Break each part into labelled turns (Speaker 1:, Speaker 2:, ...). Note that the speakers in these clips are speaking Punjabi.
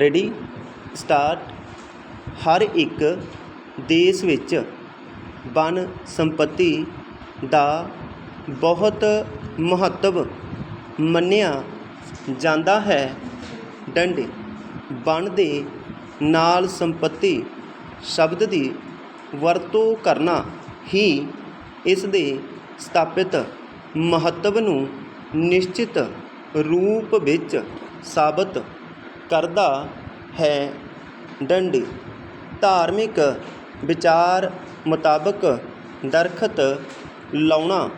Speaker 1: ਰੈਡੀ ਸਟਾਰਟ ਹਰ ਇੱਕ ਦੇਸ਼ ਵਿੱਚ ਵਣ ਸੰਪਤੀ ਦਾ ਬਹੁਤ ਮਹੱਤਵ ਮੰਨਿਆ ਜਾਂਦਾ ਹੈ। ਡੰਡੇ ਵਣ ਦੇ ਨਾਲ ਸੰਪਤੀ ਸ਼ਬਦ ਦੀ ਵਰਤੋਂ ਕਰਨਾ ਹੀ ਇਸ ਦੇ ਸਥਾਪਿਤ ਮਹੱਤਵ ਨੂੰ ਨਿਸ਼ਚਿਤ ਰੂਪ ਵਿੱਚ ਸਾਬਤ ਕਰਦਾ ਹੈ ਡੰਡੀ। ਧਾਰਮਿਕ ਵਿਚਾਰ ਮੁਤਾਬਕ ਦਰਖਤ ਲਾਉਣਾ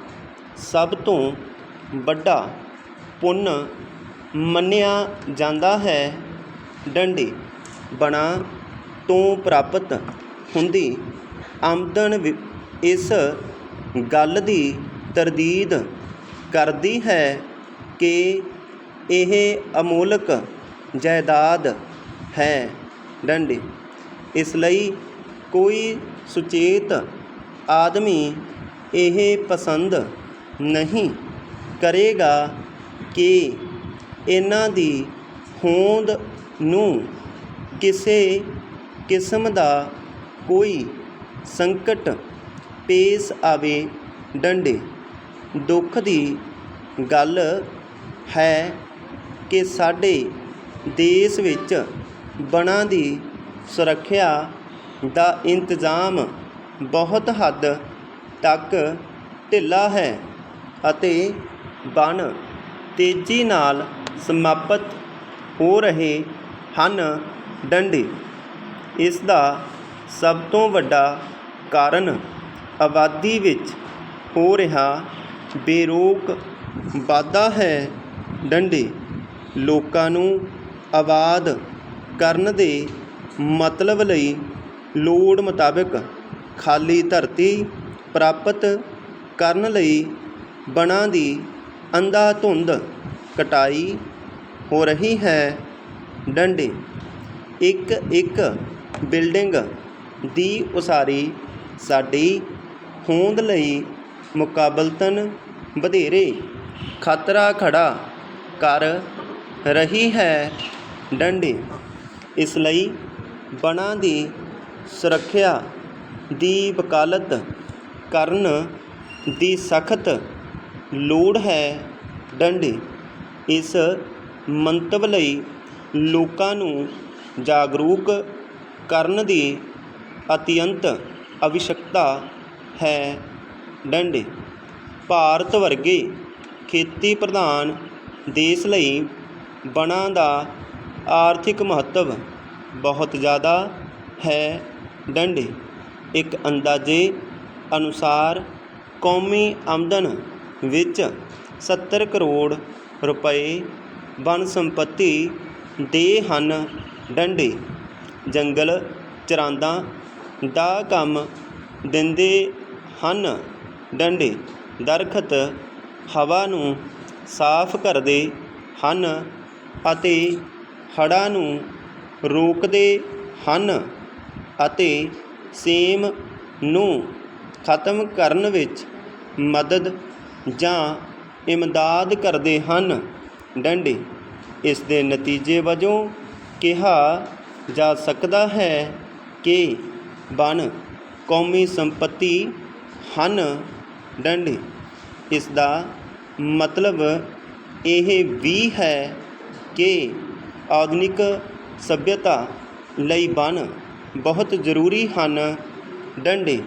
Speaker 1: ਸਭ ਤੋਂ ਵੱਡਾ ਪੁੰਨ ਮੰਨਿਆ ਜਾਂਦਾ ਹੈ। ਡੰਡੀ ਬਣਾ ਤੋਂ ਪ੍ਰਾਪਤ ਹੁੰਦੀ ਆਮਦਨ ਵਿ- ਇਸ ਗੱਲ ਦੀ ਤਰਦੀਦ ਕਰਦੀ ਹੈ ਕਿ ਇਹ ਅਮੋਲਕ ਜਾਇਦਾਦ ਹੈ ਡੰਡੀ। ਇਸ ਲਈ ਕੋਈ ਸੁਚੇਤ ਆਦਮੀ ਇਹ ਪਸੰਦ ਨਹੀਂ ਕਰੇਗਾ ਕਿ ਇਹਨਾਂ ਦੀ ਹੋਂਦ ਨੂੰ ਕਿਸੇ ਕਿਸਮ ਦਾ ਕੋਈ ਸੰਕਟ ਪੇਸ਼ ਆਵੇ ਡੰਡੇ। ਦੁੱਖ ਦੀ ਗੱਲ ਹੈ ਕਿ ਸਾਡੇ ਦੇਸ਼ ਵਿੱਚ ਵਣਾਂ ਦੀ ਸੁਰੱਖਿਆ ਦਾ ਇੰਤਜ਼ਾਮ ਬਹੁਤ ਹੱਦ ਤੱਕ ਢਿੱਲਾ ਹੈ ਅਤੇ ਵਣ ਤੇਜ਼ੀ ਨਾਲ ਸਮਾਪਤ ਹੋ ਰਹੇ ਹਨ ਡੰਡੀ। ਇਸ ਦਾ ਸਭ ਤੋਂ ਵੱਡਾ ਕਾਰਨ ਆਬਾਦੀ ਵਿੱਚ ਹੋ ਰਿਹਾ ਬੇਰੋਕ ਵਾਧਾ ਹੈ। ਡੰਡੀ ਲੋਕਾਂ ਨੂੰ ਆਬਾਦ ਕਰਨ ਦੇ ਮਤਲਬ ਲਈ ਲੋੜ ਮੁਤਾਬਕ ਖਾਲੀ ਧਰਤੀ ਪ੍ਰਾਪਤ ਕਰਨ ਲਈ ਵਣਾਂ ਦੀ ਅੰਧਾਧੁੰਦ ਕਟਾਈ ਹੋ ਰਹੀ ਹੈ। ਡੰਡੇ। ਇੱਕ ਇੱਕ ਬਿਲਡਿੰਗ ਦੀ ਉਸਾਰੀ ਸਾਡੀ ਹੋਂਦ ਲਈ ਮੁਕਾਬਲਤਨ ਵਧੇਰੇ ਖਤਰਾ ਖੜਾ ਕਰ ਰਹੀ ਹੈ। ਡੰਡੇ। ਇਸ ਲਈ ਵਣਾਂ ਦੀ ਸੁਰੱਖਿਆ ਦੀ ਵਕਾਲਤ ਕਰਨ ਦੀ ਸਖਤ ਲੋੜ ਹੈ ਡੰਡੇ। ਇਸ ਮੰਤਵ ਲਈ ਲੋਕਾਂ ਨੂੰ ਜਾਗਰੂਕ ਕਰਨ ਦੀ ਅਤਿਅੰਤ ਅਵਸ਼ਕਤਾ ਹੈ ਡੰਡੇ। ਭਾਰਤ ਵਰਗੇ ਖੇਤੀ ਪ੍ਰਧਾਨ ਦੇਸ਼ ਲਈ ਵਣਾਂ ਦਾ ਆਰਥਿਕ ਮਹੱਤਵ ਬਹੁਤ ਜ਼ਿਆਦਾ ਹੈ। ਡੰਡੇ। ਇੱਕ ਅੰਦਾਜ਼ੇ ਅਨੁਸਾਰ ਕੌਮੀ ਆਮਦਨ ਵਿੱਚ 70 ਕਰੋੜ ਰੁਪਏ ਵਣ ਸੰਪਤੀ ਦੇ ਹਨ। ਡੰਡੇ। ਜੰਗਲ ਚਰਾਂਦਾ ਦਾ ਕੰਮ ਦਿੰਦੇ ਹਨ। ਡੰਡੇ ਦਰਖਤ, ਹਵਾ ਨੂੰ ਸਾਫ਼ ਕਰਦੇ ਹਨ ਅਤੇ ਹੜ੍ਹਾਂ ਨੂੰ ਰੋਕਦੇ ਹਨ ਅਤੇ ਸੇਮ ਨੂੰ ਖਤਮ ਕਰਨ ਵਿੱਚ ਮਦਦ ਜਾਂ ਇਮਦਾਦ ਕਰਦੇ ਹਨ। ਡੰਡੇ, ਇਸ ਦੇ ਨਤੀਜੇ ਵਜੋਂ ਕਿਹਾ ਜਾ ਸਕਦਾ ਹੈ ਕਿ ਵਣ ਕੌਮੀ ਸੰਪਤੀ ਹਨ। ਡੰਡੇ, ਇਸ ਦਾ ਮਤਲਬ ਇਹ ਵੀ ਹੈ ਕਿ ਆਧੁਨਿਕ ਸੱਭਿਅਤਾ ਲਈ ਬਣ ਬਹੁਤ ਜ਼ਰੂਰੀ ਹਨ। ਡੰਡੇ